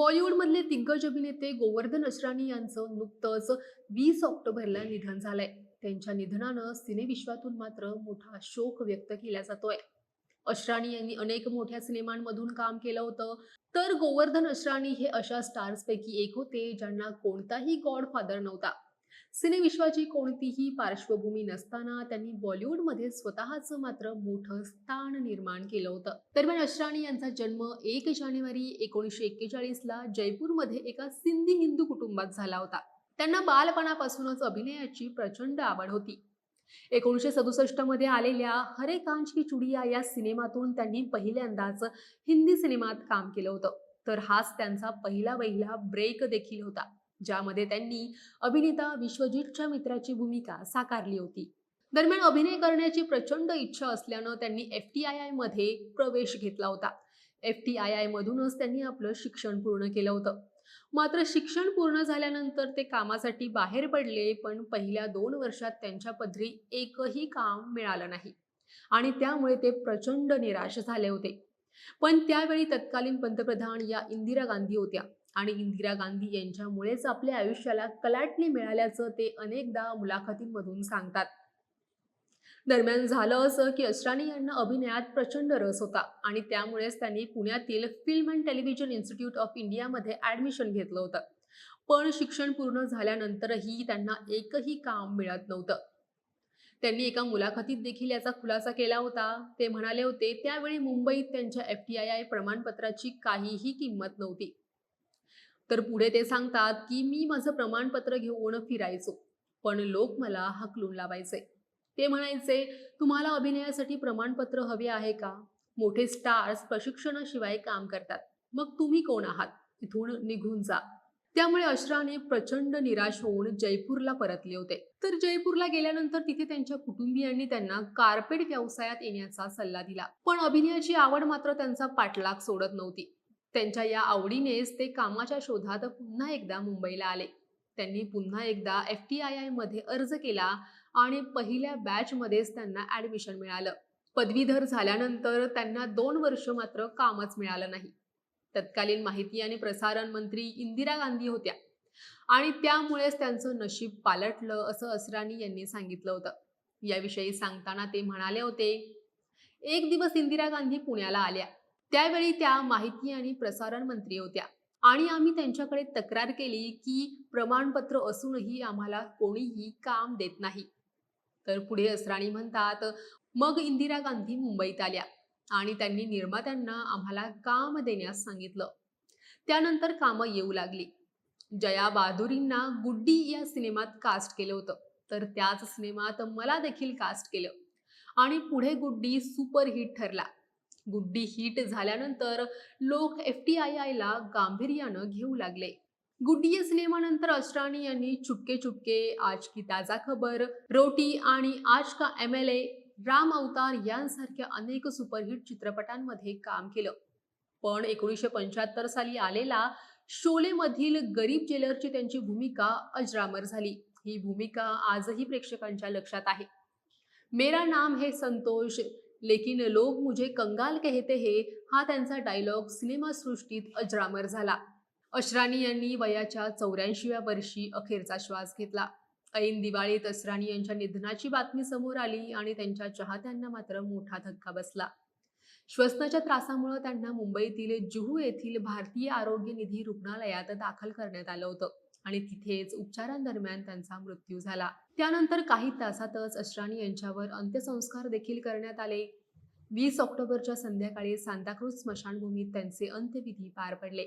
बॉलिवूडमधले दिग्गज अभिनेते गोवर्धन असरानी यांचं नुकतंच वीस ऑक्टोबरला निधन झालंय. त्यांच्या निधनानं सिनेविश्वातून मात्र मोठा शोक व्यक्त केला जातोय. अशराणी यांनी अनेक मोठ्या सिनेमांमधून काम केलं होतं. तर गोवर्धन अशराणी हे अशा स्टार्सपैकी एक होते ज्यांना कोणताही गॉडफादर नव्हता. सिनेविश्वाची कोणतीही पार्श्वभूमी नसताना त्यांनी बॉलिवूडमध्ये स्वतःचं मात्र मोठं स्थान निर्माण केलं होतं. दरम्यान अशराणी यांचा जन्म एक जानेवारी एकोणीसशे एक्केचाळीसला जयपूरमध्ये एका सिंधी हिंदू कुटुंबात झाला होता. त्यांना बालपणापासूनच अभिनयाची प्रचंड आवड होती. एकोणीसशे सदुसष्टमध्ये आलेल्या हरे कांच की चुडिया या सिनेमातून त्यांनी पहिल्यांदाच हिंदी सिनेमात काम केलं होतं. तर हाच त्यांचा पहिला वहिला ब्रेक देखील होता. ज्यामध्ये त्यांनी अभिनेता विश्वजितच्या मित्राची भूमिका साकारली होती. दरम्यान अभिनय करण्याची प्रचंड इच्छा असल्यानं त्यांनी एफ टी आय आयमध्ये प्रवेश घेतला होता. एफ टी आय आय मधूनच त्यांनी आपलं शिक्षण पूर्ण केलं होतं. मात्र शिक्षण पूर्ण झाल्यानंतर ते कामासाठी बाहेर पडले पण पहिल्या दोन वर्षात त्यांच्या पदरी एकही काम मिळालं नाही. आणि त्यामुळे ते प्रचंड निराश झाले होते. पण त्यावेळी तत्कालीन पंतप्रधान या इंदिरा गांधी होत्या. आणि इंदिरा गांधी यांच्यामुळेच आपल्या आयुष्याला कलाटणी मिळाल्याचं ते अनेकदा मुलाखतींमधून सांगतात. दरम्यान झालं असं की असरानी यांना अभिनयात प्रचंड रस होता आणि त्यामुळेच त्यांनी पुण्यातील film and television institute of इंडियामध्ये ॲडमिशन घेतलं होतं. पण शिक्षण पूर्ण झाल्यानंतरही त्यांना एकही काम मिळत नव्हतं. त्यांनी एका मुलाखतीत देखील याचा खुलासा केला होता. ते म्हणाले होते त्यावेळी मुंबईत त्यांच्या एफ टी आय आय प्रमाणपत्राची काहीही किंमत नव्हती. तर पुढे ते सांगतात की मी माझं प्रमाणपत्र घेऊन फिरायचो पण लोक मला हकलून लावायचे. ते म्हणायचे तुम्हाला अभिनयासाठी प्रमाणपत्र हवे आहे का? मोठे स्टार्स प्रशिक्षणाशिवाय काम करतात. मग तुम्ही कोण आहात? इथून निघून जा. त्यामुळे अशराने प्रचंड निराश होऊन जयपूरला परतले होते. तर जयपूरला गेल्यानंतर तिथे त्यांच्या कुटुंबियांनी त्यांना कार्पेट व्यवसायात येण्याचा सल्ला दिला. पण अभिनयाची आवड मात्र त्यांचा पाठलाग सोडत नव्हती. त्यांच्या या आवडीनेच ते कामाच्या शोधात पुन्हा एकदा मुंबईला आले. त्यांनी पुन्हा एकदा एफ टी आय आयमध्ये अर्ज केला आणि पहिल्या बॅचमध्येच त्यांना ऍडमिशन मिळालं. पदवीधर झाल्यानंतर त्यांना दोन वर्ष मात्र कामच मिळालं नाही. तत्कालीन माहिती आणि प्रसारण मंत्री इंदिरा गांधी होत्या. आणि त्यामुळेच त्यांचं नशीब पालटलं असं असरानी यांनी सांगितलं होतं. याविषयी सांगताना ते म्हणाले होते एक दिवस इंदिरा गांधी पुण्याला आल्या. त्यावेळी त्या माहिती आणि प्रसारण मंत्री होत्या. आणि आम्ही त्यांच्याकडे तक्रार केली की प्रमाणपत्र असूनही आम्हाला कोणीही काम देत नाही. तर पुढे असराणी म्हणतात मग इंदिरा गांधी मुंबईत आल्या. आणि त्यांनी निर्मात्यांना आम्हाला काम देण्यास सांगितलं. त्यानंतर कामं येऊ लागली. जया बहादुरींना गुड्डी या सिनेमात कास्ट केलं होतं. तर त्याच सिनेमात मला देखील कास्ट केलं. आणि पुढे गुड्डी सुपरहिट ठरला. गुड्डी हिट झाल्यानंतर लोक एफ टी आय आयला गांभीर्यानं घेऊ लागले. गुड्डी या सिनेमानंतर अष्टाणी यांनी चुटके चुपके आज की ताजा खबर रोटी आणि आज का एम एल ए राम अवतार यांसारख्या अनेक सुपरहिट चित्रपटांमध्ये काम केलं. पण एकोणीसशे पंच्याहत्तर साली आलेला शोलेमधील गरीब जेलरची त्यांची भूमिका अजरामर झाली. ही भूमिका आजही प्रेक्षकांच्या लक्षात आहे. मेरा नाम हे संतोष लेकिन लोग मुझे कंगाल कहते हे हा त्यांचा डायलॉग सिनेमासृष्टीत अजरामर झाला. अश्रानी यांनी वयाच्या चौऱ्याऐंशीव्या वर्षी अखेरचा श्वास घेतला. ऐन दिवाळीत असराणी यांच्या निधनाची बातमी समोर आली आणि त्यांच्या चाहत्यांना मात्र मोठा धक्का बसला. श्वसनाच्या त्रासामुळे त्यांना मुंबईतील जुहू येथील भारतीय आरोग्य निधी रुग्णालयात दाखल करण्यात आलं होतं आणि तिथेच उपचारांदरम्यान त्यांचा मृत्यू झाला. त्यानंतर काही तासातच अशराणी यांच्यावर अंत्यसंस्कार देखील करण्यात आले. वीस ऑक्टोबरच्या संध्याकाळी सांताक्रूज स्मशानभूमीत त्यांचे अंत्यविधी पार पडले.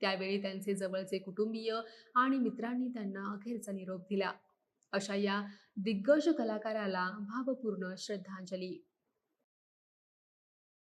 त्यावेळी त्यांचे जवळचे कुटुंबीय आणि मित्रांनी त्यांना अखेरचा निरोप दिला. अशा या दिग्गज कलाकाराला भावपूर्ण श्रद्धांजली.